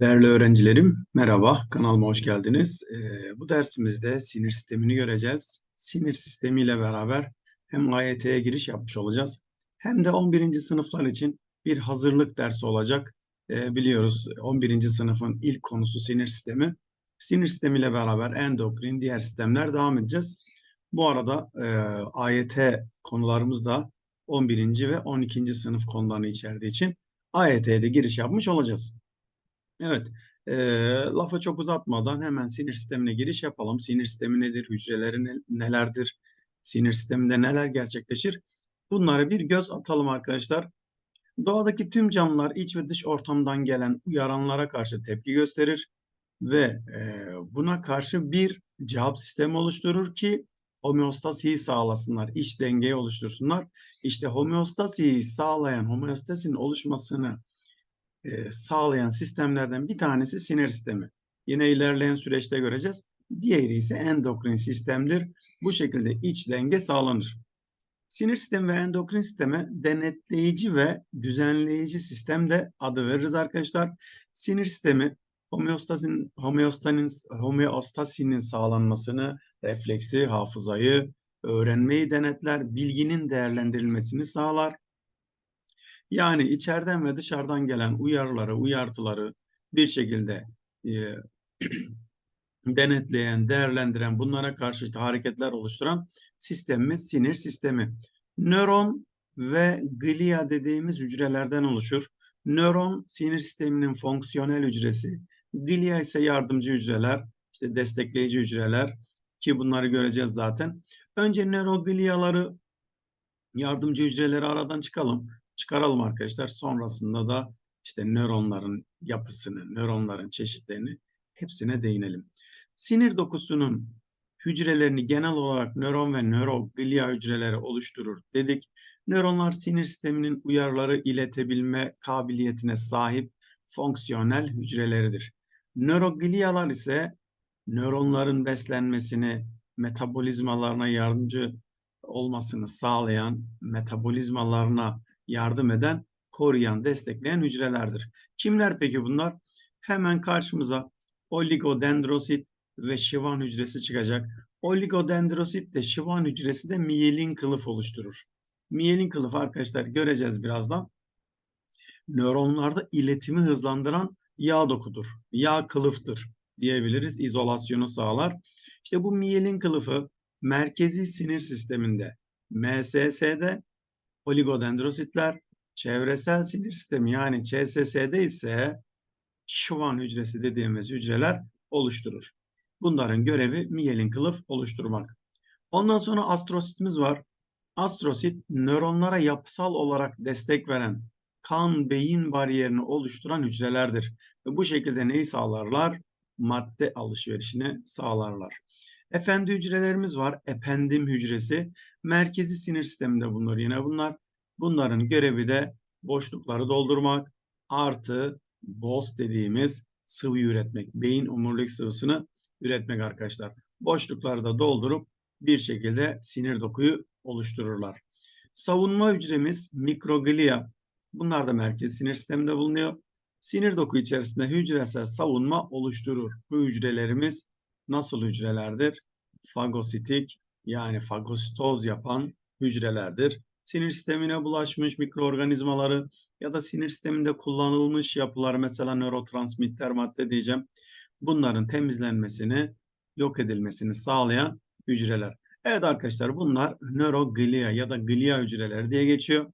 Değerli öğrencilerim, merhaba, kanalıma hoş geldiniz. Ee, bu dersimizde sinir sistemini göreceğiz. Sinir sistemiyle beraber hem AYT'ye giriş yapmış olacağız, hem de 11. sınıflar için bir hazırlık dersi olacak. Ee, biliyoruz 11. sınıfın ilk konusu sinir sistemi. Sinir sistemiyle beraber endokrin, diğer sistemler devam edeceğiz. Bu arada e, AYT konularımız da 11. ve 12. sınıf konularını içerdiği için AYT'ye de giriş yapmış olacağız. Evet, e, lafı çok uzatmadan hemen sinir sistemine giriş yapalım. Sinir sistemi nedir, hücreleri ne, nelerdir, sinir sisteminde neler gerçekleşir? Bunlara bir göz atalım arkadaşlar. Doğadaki tüm canlılar iç ve dış ortamdan gelen uyaranlara karşı tepki gösterir ve e, buna karşı bir cevap sistemi oluşturur ki homeostasiyi sağlasınlar, iç dengeyi oluştursunlar. İşte homeostasiyi sağlayan, homeostasinin oluşmasını e, sağlayan sistemlerden bir tanesi sinir sistemi. Yine ilerleyen süreçte göreceğiz. Diğeri ise endokrin sistemdir. Bu şekilde iç denge sağlanır. Sinir sistemi ve endokrin sisteme denetleyici ve düzenleyici sistem de adı veririz arkadaşlar. Sinir sistemi homeostasin, homeostanin, homeostasinin sağlanmasını, refleksi, hafızayı, öğrenmeyi denetler, bilginin değerlendirilmesini sağlar. Yani içeriden ve dışarıdan gelen uyarıları, uyartıları bir şekilde e, denetleyen, değerlendiren, bunlara karşı işte hareketler oluşturan sistemimiz sinir sistemi. Nöron ve glia dediğimiz hücrelerden oluşur. Nöron sinir sisteminin fonksiyonel hücresi. Glia ise yardımcı hücreler, işte destekleyici hücreler ki bunları göreceğiz zaten. Önce nörogliaları, yardımcı hücreleri aradan çıkalım çıkaralım arkadaşlar. Sonrasında da işte nöronların yapısını, nöronların çeşitlerini hepsine değinelim. Sinir dokusunun hücrelerini genel olarak nöron ve nöroglia hücreleri oluşturur dedik. Nöronlar sinir sisteminin uyarıları iletebilme kabiliyetine sahip fonksiyonel hücreleridir. Nöroglialar ise nöronların beslenmesini, metabolizmalarına yardımcı olmasını sağlayan, metabolizmalarına yardım eden, koruyan, destekleyen hücrelerdir. Kimler peki bunlar? Hemen karşımıza oligodendrosit ve şivan hücresi çıkacak. Oligodendrosit de şivan hücresi de miyelin kılıf oluşturur. Miyelin kılıf arkadaşlar göreceğiz birazdan. Nöronlarda iletimi hızlandıran yağ dokudur. Yağ kılıftır diyebiliriz. İzolasyonu sağlar. İşte bu miyelin kılıfı merkezi sinir sisteminde MSS'de oligodendrositler, çevresel sinir sistemi yani ÇSS'de ise Schwann hücresi dediğimiz hücreler oluşturur. Bunların görevi miyelin kılıf oluşturmak. Ondan sonra astrositimiz var. Astrosit nöronlara yapısal olarak destek veren kan beyin bariyerini oluşturan hücrelerdir. Ve bu şekilde neyi sağlarlar? Madde alışverişini sağlarlar. Efendi hücrelerimiz var. Ependim hücresi. Merkezi sinir sisteminde bulunur yine bunlar. Bunların görevi de boşlukları doldurmak artı BOS dediğimiz sıvı üretmek. Beyin omurilik sıvısını üretmek arkadaşlar. Boşlukları da doldurup bir şekilde sinir dokuyu oluştururlar. Savunma hücremiz mikroglia. Bunlar da merkez sinir sisteminde bulunuyor. Sinir doku içerisinde hücresel savunma oluşturur. Bu hücrelerimiz nasıl hücrelerdir? Fagositik yani fagositoz yapan hücrelerdir. Sinir sistemine bulaşmış mikroorganizmaları ya da sinir sisteminde kullanılmış yapılar mesela nörotransmitter madde diyeceğim. Bunların temizlenmesini, yok edilmesini sağlayan hücreler. Evet arkadaşlar bunlar nöroglia ya da glia hücreleri diye geçiyor.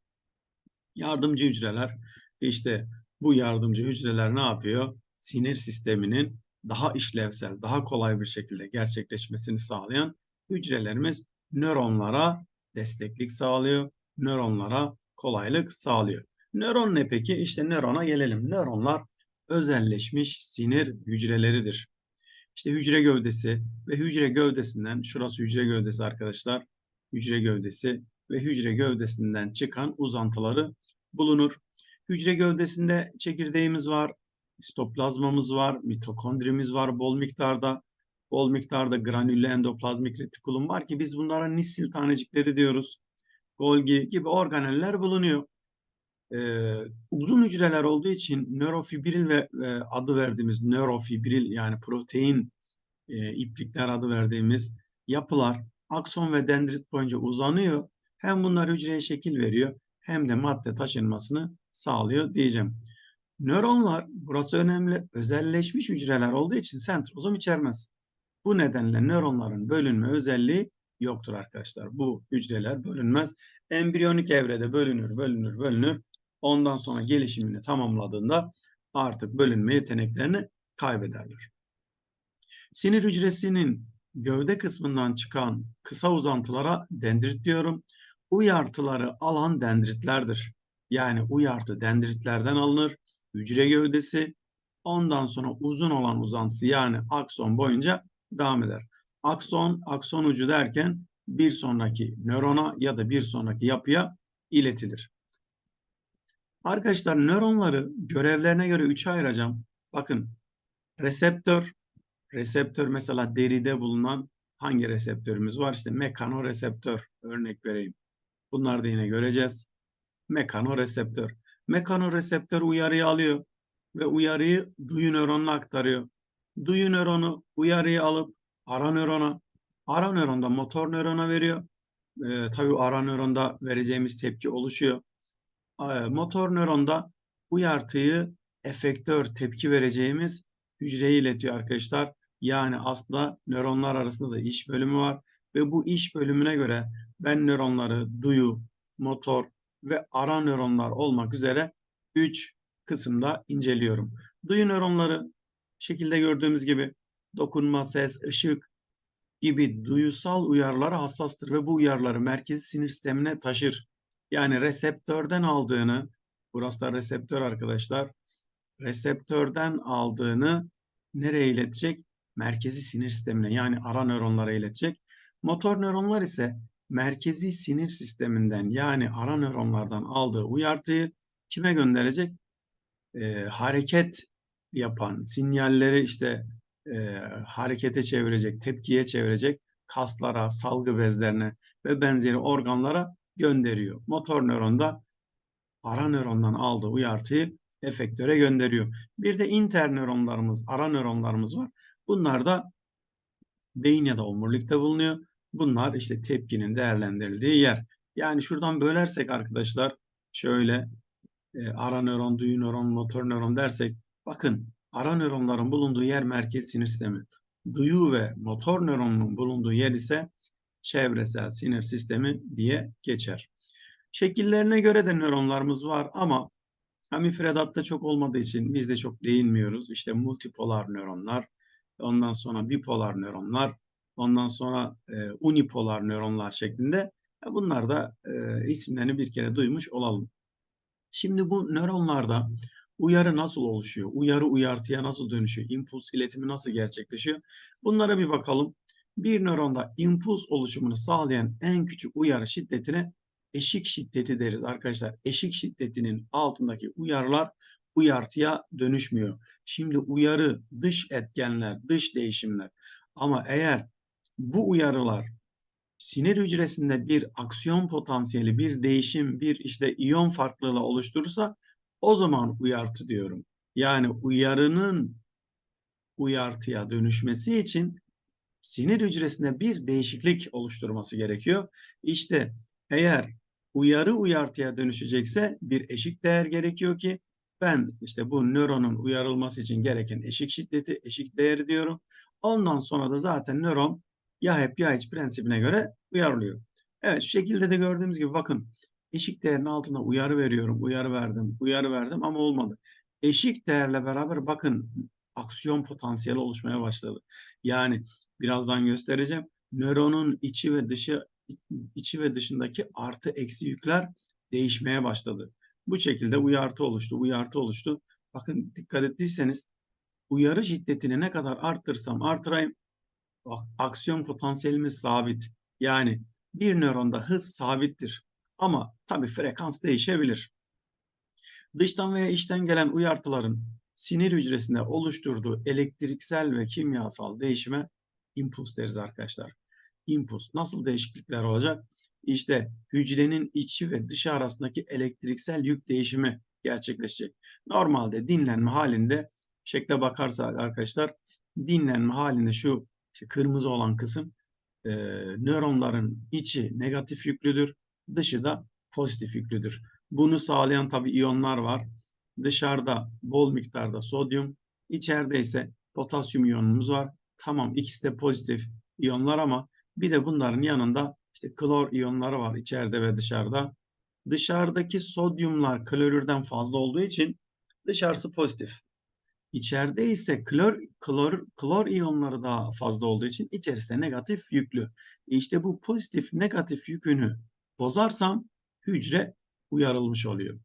Yardımcı hücreler. İşte bu yardımcı hücreler ne yapıyor? Sinir sisteminin daha işlevsel, daha kolay bir şekilde gerçekleşmesini sağlayan hücrelerimiz nöronlara desteklik sağlıyor, nöronlara kolaylık sağlıyor. Nöron ne peki? İşte nörona gelelim. Nöronlar özelleşmiş sinir hücreleridir. İşte hücre gövdesi ve hücre gövdesinden, şurası hücre gövdesi arkadaşlar, hücre gövdesi ve hücre gövdesinden çıkan uzantıları bulunur. Hücre gövdesinde çekirdeğimiz var, sitoplazmamız var, mitokondrimiz var bol miktarda. Bol miktarda granüllü endoplazmik retikulum var ki biz bunlara nisil tanecikleri diyoruz. Golgi gibi organeller bulunuyor. e, uzun hücreler olduğu için nörofibril ve e, adı verdiğimiz nörofibril yani protein e, iplikler adı verdiğimiz yapılar akson ve dendrit boyunca uzanıyor. Hem bunlar hücreye şekil veriyor hem de madde taşınmasını sağlıyor diyeceğim. Nöronlar burası önemli özelleşmiş hücreler olduğu için sentrozom içermez. Bu nedenle nöronların bölünme özelliği yoktur arkadaşlar. Bu hücreler bölünmez. Embriyonik evrede bölünür, bölünür, bölünür. Ondan sonra gelişimini tamamladığında artık bölünme yeteneklerini kaybederler. Sinir hücresinin gövde kısmından çıkan kısa uzantılara dendrit diyorum. Uyartıları alan dendritlerdir. Yani uyartı dendritlerden alınır. Hücre gövdesi ondan sonra uzun olan uzantısı yani akson boyunca devam eder. Akson, akson ucu derken bir sonraki nörona ya da bir sonraki yapıya iletilir. Arkadaşlar nöronları görevlerine göre üçe ayıracağım. Bakın reseptör, reseptör mesela deride bulunan hangi reseptörümüz var? İşte mekanoreseptör örnek vereyim. Bunları da yine göreceğiz. Mekanoreseptör. Mekanoreseptör uyarıyı alıyor ve uyarıyı duyu nöronuna aktarıyor. Duyu nöronu uyarıyı alıp ara nörona, ara nöronda motor nörona veriyor. Ee, tabii ara nöronda vereceğimiz tepki oluşuyor. Ee, motor nöronda uyartıyı efektör tepki vereceğimiz hücreye iletiyor arkadaşlar. Yani aslında nöronlar arasında da iş bölümü var ve bu iş bölümüne göre ben nöronları duyu, motor ve ara nöronlar olmak üzere 3 kısımda inceliyorum. Duyu nöronları şekilde gördüğümüz gibi dokunma, ses, ışık gibi duyusal uyarılara hassastır ve bu uyarıları merkezi sinir sistemine taşır. Yani reseptörden aldığını, burası da reseptör arkadaşlar, reseptörden aldığını nereye iletecek? Merkezi sinir sistemine yani ara nöronlara iletecek. Motor nöronlar ise merkezi sinir sisteminden yani ara nöronlardan aldığı uyartıyı kime gönderecek? Ee, hareket yapan sinyalleri işte e, harekete çevirecek, tepkiye çevirecek kaslara, salgı bezlerine ve benzeri organlara gönderiyor. Motor nöronda ara nörondan aldığı uyartıyı efektöre gönderiyor. Bir de internöronlarımız, ara nöronlarımız var. Bunlar da beyin ya da omurilikte bulunuyor. Bunlar işte tepkinin değerlendirildiği yer. Yani şuradan bölersek arkadaşlar şöyle e, ara nöron, duyu nöron, motor nöron dersek bakın ara nöronların bulunduğu yer merkez sinir sistemi. Duyu ve motor nöronun bulunduğu yer ise çevresel sinir sistemi diye geçer. Şekillerine göre de nöronlarımız var ama müfredatta çok olmadığı için biz de çok değinmiyoruz. İşte multipolar nöronlar, ondan sonra bipolar nöronlar, ondan sonra e, unipolar nöronlar şeklinde. E, bunlar da e, isimlerini bir kere duymuş olalım. Şimdi bu nöronlarda uyarı nasıl oluşuyor? Uyarı uyartıya nasıl dönüşüyor? İmpuls iletimi nasıl gerçekleşiyor? Bunlara bir bakalım. Bir nöronda impuls oluşumunu sağlayan en küçük uyarı şiddetine eşik şiddeti deriz arkadaşlar. Eşik şiddetinin altındaki uyarılar uyartıya dönüşmüyor. Şimdi uyarı dış etkenler, dış değişimler. Ama eğer bu uyarılar sinir hücresinde bir aksiyon potansiyeli, bir değişim, bir işte iyon farklılığı oluşturursa o zaman uyartı diyorum. Yani uyarının uyartıya dönüşmesi için sinir hücresinde bir değişiklik oluşturması gerekiyor. İşte eğer uyarı uyartıya dönüşecekse bir eşik değer gerekiyor ki ben işte bu nöronun uyarılması için gereken eşik şiddeti, eşik değeri diyorum. Ondan sonra da zaten nöron ya hep ya hiç prensibine göre uyarılıyor. Evet şu şekilde de gördüğümüz gibi bakın eşik değerin altında uyarı veriyorum, uyarı verdim, uyarı verdim ama olmadı. Eşik değerle beraber bakın aksiyon potansiyeli oluşmaya başladı. Yani birazdan göstereceğim. Nöronun içi ve dışı içi ve dışındaki artı eksi yükler değişmeye başladı. Bu şekilde uyartı oluştu, uyartı oluştu. Bakın dikkat ettiyseniz uyarı şiddetini ne kadar arttırsam artırayım aksiyon potansiyelimiz sabit. Yani bir nöronda hız sabittir. Ama tabii frekans değişebilir. Dıştan veya içten gelen uyartıların sinir hücresinde oluşturduğu elektriksel ve kimyasal değişime impuls deriz arkadaşlar. Impuls nasıl değişiklikler olacak? işte hücrenin içi ve dışı arasındaki elektriksel yük değişimi gerçekleşecek. Normalde dinlenme halinde şekle bakarsak arkadaşlar dinlenme halinde şu işte kırmızı olan kısım e, nöronların içi negatif yüklüdür, dışı da pozitif yüklüdür. Bunu sağlayan tabi iyonlar var. Dışarıda bol miktarda sodyum, içeride ise potasyum iyonumuz var. Tamam ikisi de pozitif iyonlar ama bir de bunların yanında işte klor iyonları var içeride ve dışarıda. Dışarıdaki sodyumlar klorürden fazla olduğu için dışarısı pozitif. İçeride ise klor, klor, klor iyonları daha fazla olduğu için içerisinde negatif yüklü. İşte bu pozitif negatif yükünü bozarsam hücre uyarılmış oluyor.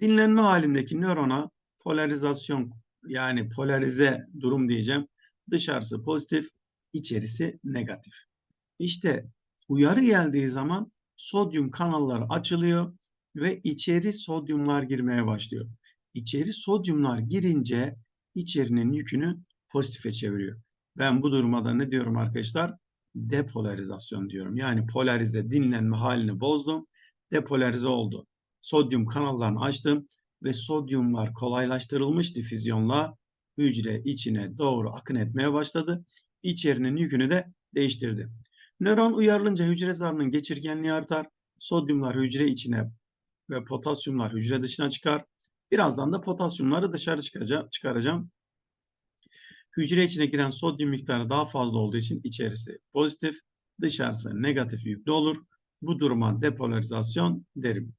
Dinlenme halindeki nörona polarizasyon yani polarize durum diyeceğim. Dışarısı pozitif, içerisi negatif. İşte uyarı geldiği zaman sodyum kanalları açılıyor ve içeri sodyumlar girmeye başlıyor. İçeri sodyumlar girince içerinin yükünü pozitife çeviriyor. Ben bu durumda ne diyorum arkadaşlar? Depolarizasyon diyorum. Yani polarize dinlenme halini bozdum. Depolarize oldu. Sodyum kanallarını açtım ve sodyumlar kolaylaştırılmış difüzyonla hücre içine doğru akın etmeye başladı. İçerinin yükünü de değiştirdi. Nöron uyarılınca hücre zarının geçirgenliği artar. Sodyumlar hücre içine ve potasyumlar hücre dışına çıkar. Birazdan da potasyumları dışarı çıkaracağım. Hücre içine giren sodyum miktarı daha fazla olduğu için içerisi pozitif, dışarısı negatif yüklü olur. Bu duruma depolarizasyon derim.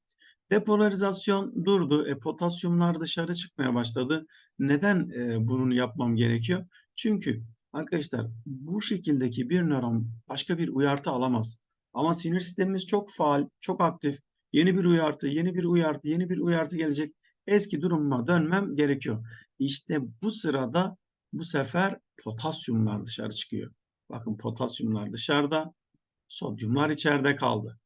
Depolarizasyon durdu. E, potasyumlar dışarı çıkmaya başladı. Neden e, bunun yapmam gerekiyor? Çünkü arkadaşlar bu şekildeki bir nöron başka bir uyartı alamaz. Ama sinir sistemimiz çok faal, çok aktif. Yeni bir uyartı, yeni bir uyartı, yeni bir uyartı gelecek. Eski durumuma dönmem gerekiyor. İşte bu sırada bu sefer potasyumlar dışarı çıkıyor. Bakın potasyumlar dışarıda, sodyumlar içeride kaldı.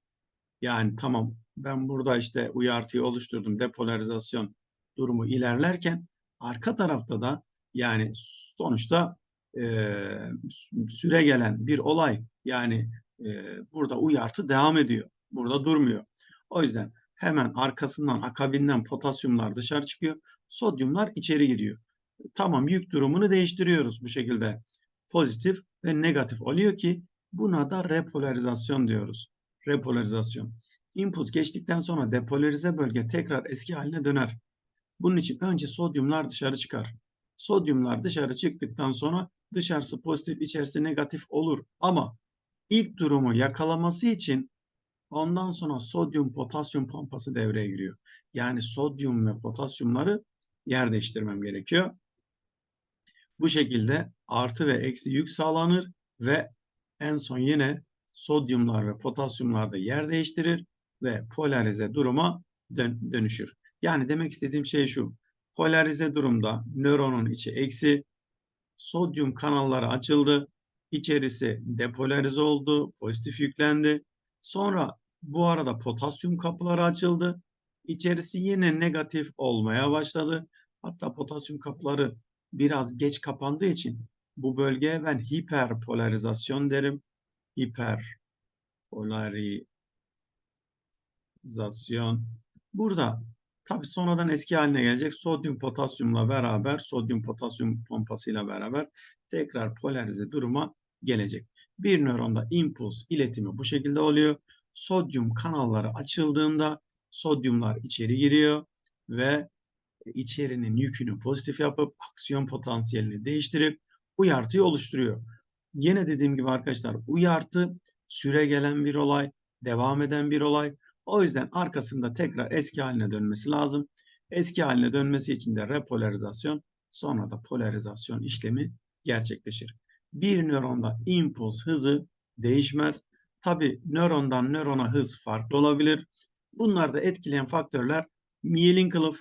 Yani tamam ben burada işte uyartıyı oluşturdum. Depolarizasyon durumu ilerlerken arka tarafta da yani sonuçta e, süre gelen bir olay yani e, burada uyartı devam ediyor. Burada durmuyor. O yüzden hemen arkasından akabinden potasyumlar dışarı çıkıyor. Sodyumlar içeri giriyor. Tamam yük durumunu değiştiriyoruz bu şekilde. Pozitif ve negatif oluyor ki buna da repolarizasyon diyoruz. Repolarizasyon. İmpuls geçtikten sonra depolarize bölge tekrar eski haline döner. Bunun için önce sodyumlar dışarı çıkar. Sodyumlar dışarı çıktıktan sonra dışarısı pozitif, içerisi negatif olur. Ama ilk durumu yakalaması için ondan sonra sodyum potasyum pompası devreye giriyor. Yani sodyum ve potasyumları yer değiştirmem gerekiyor. Bu şekilde artı ve eksi yük sağlanır ve en son yine sodyumlar ve potasyumlar da yer değiştirir ve polarize duruma dön dönüşür. Yani demek istediğim şey şu. Polarize durumda nöronun içi eksi, sodyum kanalları açıldı, içerisi depolarize oldu, pozitif yüklendi. Sonra bu arada potasyum kapıları açıldı. İçerisi yine negatif olmaya başladı. Hatta potasyum kapıları biraz geç kapandığı için bu bölgeye ben hiperpolarizasyon derim. Hiperpolarizasyon. Burada tabi sonradan eski haline gelecek sodyum potasyumla beraber sodyum potasyum pompasıyla beraber tekrar polarize duruma gelecek. Bir nöronda impuls iletimi bu şekilde oluyor. Sodyum kanalları açıldığında sodyumlar içeri giriyor ve içerinin yükünü pozitif yapıp aksiyon potansiyelini değiştirip uyartıyı oluşturuyor. Yine dediğim gibi arkadaşlar uyartı süre gelen bir olay, devam eden bir olay. O yüzden arkasında tekrar eski haline dönmesi lazım. Eski haline dönmesi için de repolarizasyon sonra da polarizasyon işlemi gerçekleşir. Bir nöronda impuls hızı değişmez. Tabi nörondan nörona hız farklı olabilir. Bunlarda etkileyen faktörler miyelin kılıf,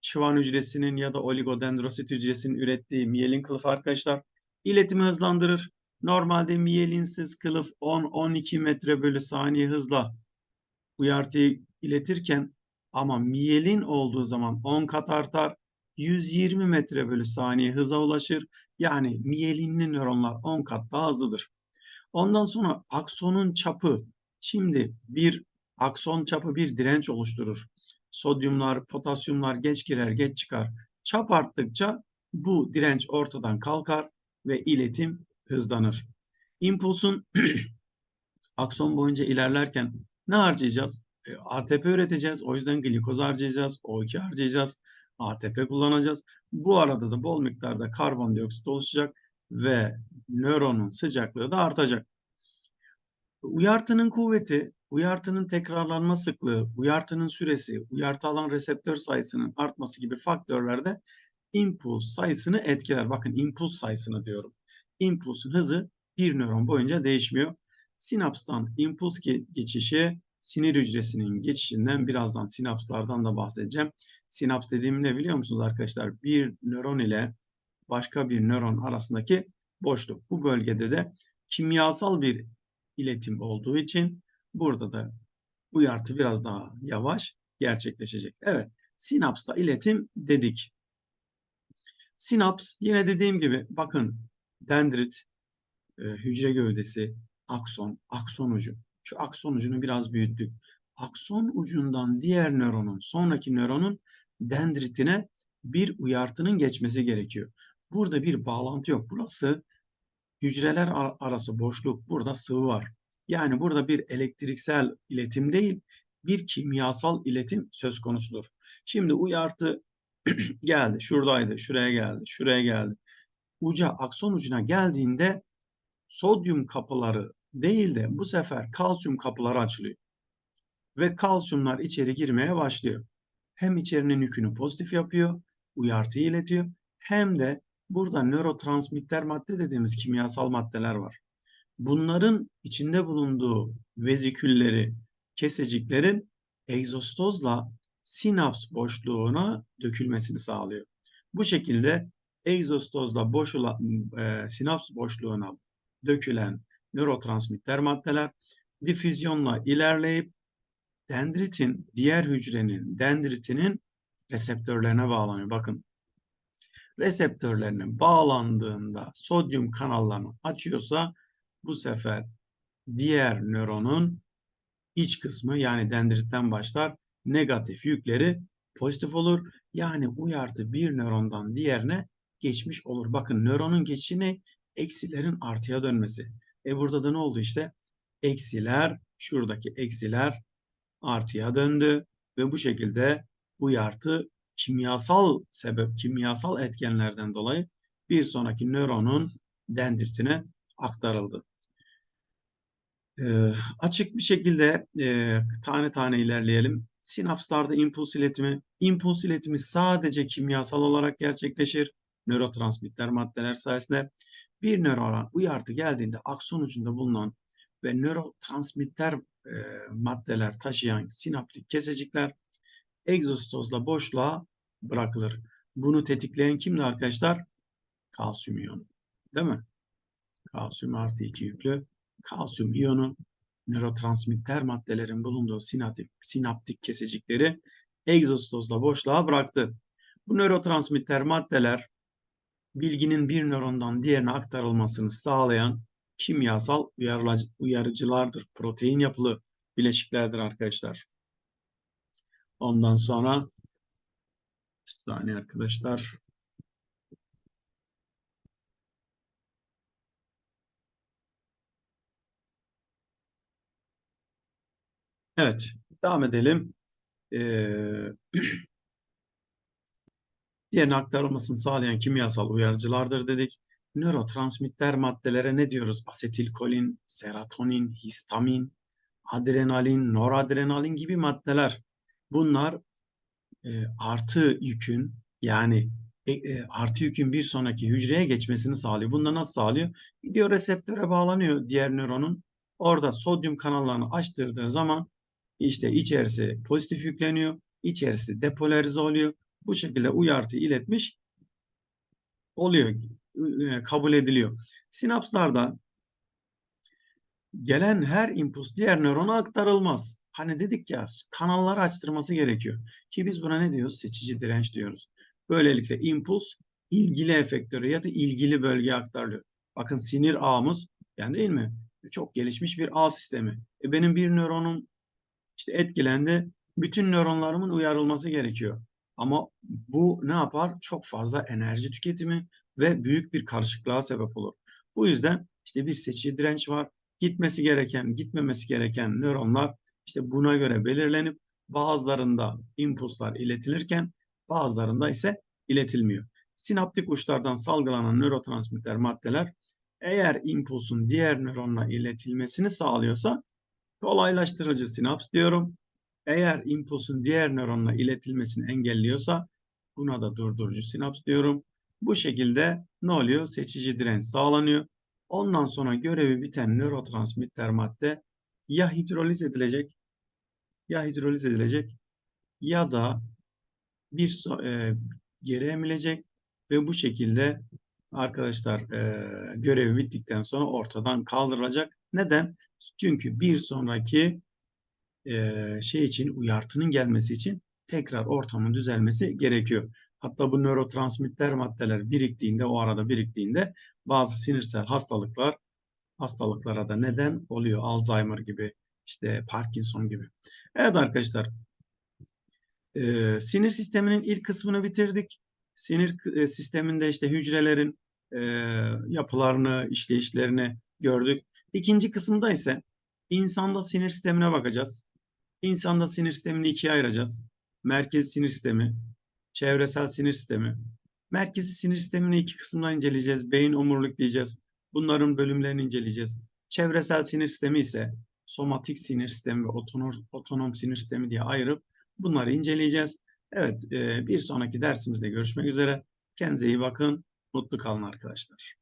şıvan hücresinin ya da oligodendrosit hücresinin ürettiği miyelin kılıf arkadaşlar iletimi hızlandırır. Normalde miyelinsiz kılıf 10-12 metre bölü saniye hızla uyartıyı iletirken ama miyelin olduğu zaman 10 kat artar. 120 metre bölü saniye hıza ulaşır. Yani miyelinli nöronlar 10 kat daha hızlıdır. Ondan sonra aksonun çapı Şimdi bir akson çapı bir direnç oluşturur. Sodyumlar, potasyumlar geç girer, geç çıkar. Çap arttıkça bu direnç ortadan kalkar ve iletim hızlanır. İmpulsun akson boyunca ilerlerken ne harcayacağız? E, ATP üreteceğiz. O yüzden glikoz harcayacağız. O2 harcayacağız. ATP kullanacağız. Bu arada da bol miktarda karbondioksit oluşacak ve nöronun sıcaklığı da artacak. Uyartının kuvveti, uyartının tekrarlanma sıklığı, uyartının süresi, uyartı alan reseptör sayısının artması gibi faktörler de impuls sayısını etkiler. Bakın impuls sayısını diyorum. İmpulsun hızı bir nöron boyunca değişmiyor. Sinapstan impuls geçişi sinir hücresinin geçişinden birazdan sinapslardan da bahsedeceğim. Sinaps dediğim ne biliyor musunuz arkadaşlar? Bir nöron ile başka bir nöron arasındaki boşluk. Bu bölgede de kimyasal bir iletim olduğu için burada da uyartı biraz daha yavaş gerçekleşecek. Evet, sinapsta iletim dedik. Sinaps yine dediğim gibi bakın dendrit, e, hücre gövdesi, akson, akson ucu. Şu akson ucunu biraz büyüttük. Akson ucundan diğer nöronun, sonraki nöronun dendritine bir uyartının geçmesi gerekiyor. Burada bir bağlantı yok. Burası hücreler arası boşluk. Burada sıvı var. Yani burada bir elektriksel iletim değil, bir kimyasal iletim söz konusudur. Şimdi uyartı geldi, şuradaydı, şuraya geldi, şuraya geldi. Uca, akson ucuna geldiğinde sodyum kapıları değil de bu sefer kalsiyum kapıları açılıyor. Ve kalsiyumlar içeri girmeye başlıyor. Hem içerinin yükünü pozitif yapıyor, uyartıyı iletiyor. Hem de burada nörotransmitter madde dediğimiz kimyasal maddeler var. Bunların içinde bulunduğu vezikülleri, keseciklerin egzostozla sinaps boşluğuna dökülmesini sağlıyor. Bu şekilde egzostozla boşula, e, sinaps boşluğuna dökülen nörotransmitter maddeler difüzyonla ilerleyip dendritin, diğer hücrenin dendritinin reseptörlerine bağlanıyor. Bakın reseptörlerine bağlandığında sodyum kanallarını açıyorsa bu sefer diğer nöronun iç kısmı yani dendritten başlar negatif yükleri pozitif olur. Yani uyartı bir nörondan diğerine geçmiş olur. Bakın nöronun geçişi ne? Eksilerin artıya dönmesi. E burada da ne oldu işte? Eksiler, şuradaki eksiler artıya döndü ve bu şekilde uyartı kimyasal sebep, kimyasal etkenlerden dolayı bir sonraki nöronun dendritine aktarıldı. E, açık bir şekilde e, tane tane ilerleyelim. Sinapslarda impuls iletimi, impuls iletimi sadece kimyasal olarak gerçekleşir. Nörotransmitter maddeler sayesinde bir nörona uyartı geldiğinde akson ucunda bulunan ve nörotransmitter e, maddeler taşıyan sinaptik kesecikler egzostozla boşluğa bırakılır. Bunu tetikleyen kimdi arkadaşlar? Kalsiyum iyonu. Değil mi? Kalsiyum artı 2 yüklü kalsiyum iyonu nörotransmitter maddelerin bulunduğu sinaptik, sinaptik kesecikleri egzostozla boşluğa bıraktı. Bu nörotransmitter maddeler bilginin bir nörondan diğerine aktarılmasını sağlayan kimyasal uyarıcılardır. Protein yapılı bileşiklerdir arkadaşlar. Ondan sonra bir saniye arkadaşlar. Evet, devam edelim. Ee, diğerine aktarılmasını sağlayan kimyasal uyarıcılardır dedik. Nörotransmitter maddelere ne diyoruz? Asetilkolin, serotonin, histamin, adrenalin, noradrenalin gibi maddeler. Bunlar e, artı yükün yani e, e, artı yükün bir sonraki hücreye geçmesini sağlıyor. Bunda nasıl sağlıyor? Gidiyor reseptöre bağlanıyor diğer nöronun. Orada sodyum kanallarını açtırdığı zaman işte içerisi pozitif yükleniyor, içerisi depolarize oluyor. Bu şekilde uyartı iletmiş oluyor, kabul ediliyor. Sinapslarda gelen her impuls diğer nörona aktarılmaz. Hani dedik ya kanalları açtırması gerekiyor. Ki biz buna ne diyoruz? Seçici direnç diyoruz. Böylelikle impuls ilgili efektöre ya da ilgili bölgeye aktarılıyor. Bakın sinir ağımız yani değil mi? Çok gelişmiş bir ağ sistemi. E benim bir nöronum işte etkilendi. Bütün nöronlarımın uyarılması gerekiyor. Ama bu ne yapar? Çok fazla enerji tüketimi ve büyük bir karışıklığa sebep olur. Bu yüzden işte bir seçici direnç var. Gitmesi gereken, gitmemesi gereken nöronlar işte buna göre belirlenip bazılarında impulslar iletilirken bazılarında ise iletilmiyor. Sinaptik uçlardan salgılanan nörotransmitter maddeler eğer impulsun diğer nöronla iletilmesini sağlıyorsa kolaylaştırıcı sinaps diyorum. Eğer impulsun diğer nöronla iletilmesini engelliyorsa buna da durdurucu sinaps diyorum. Bu şekilde ne oluyor? Seçici direnç sağlanıyor. Ondan sonra görevi biten nörotransmitter madde ya hidroliz edilecek ya hidroliz edilecek ya da bir e, geri emilecek ve bu şekilde arkadaşlar e, görevi bittikten sonra ortadan kaldırılacak. Neden? Çünkü bir sonraki e, şey için uyartının gelmesi için tekrar ortamın düzelmesi gerekiyor. Hatta bu nörotransmitter maddeler biriktiğinde o arada biriktiğinde bazı sinirsel hastalıklar hastalıklara da neden oluyor. Alzheimer gibi işte Parkinson gibi. Evet arkadaşlar e, sinir sisteminin ilk kısmını bitirdik. Sinir e, sisteminde işte hücrelerin e, yapılarını, işleyişlerini gördük. İkinci kısımda ise insanda sinir sistemine bakacağız. İnsanda sinir sistemini ikiye ayıracağız. Merkez sinir sistemi, çevresel sinir sistemi. Merkezi sinir sistemini iki kısımda inceleyeceğiz. Beyin omurilik diyeceğiz. Bunların bölümlerini inceleyeceğiz. Çevresel sinir sistemi ise somatik sinir sistemi ve otonom, otonom sinir sistemi diye ayırıp bunları inceleyeceğiz. Evet, bir sonraki dersimizde görüşmek üzere. Kendinize iyi bakın. Mutlu kalın arkadaşlar.